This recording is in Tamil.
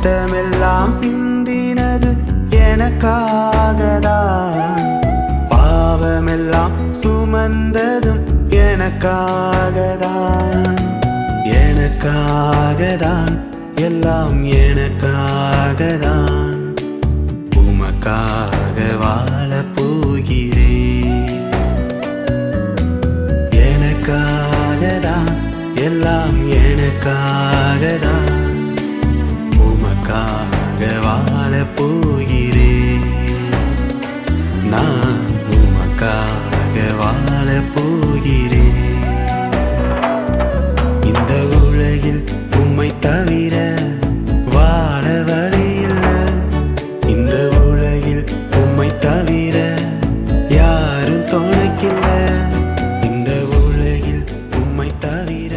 ரத்தமெல்லாம் சிந்தினது எனக்காகதான். பாவமெல்லாம் சுமந்ததும் எனக்காகதான். எனக்காகதான் எல்லாம் எனக்காகதான். உமக்காக வாழப் போகிறேன். எனக்காகதான் எல்லாம் எனக்காகதான். பாட போகிறே நான் உமக்காக வாழ போகிறே இந்த உலகில் உம்மை தவிர வாழ வழியில் இந்த உலகில் உம்மை தவிர யாரும் துணைக்கில்ல. இந்த உலகில் உம்மை தவிர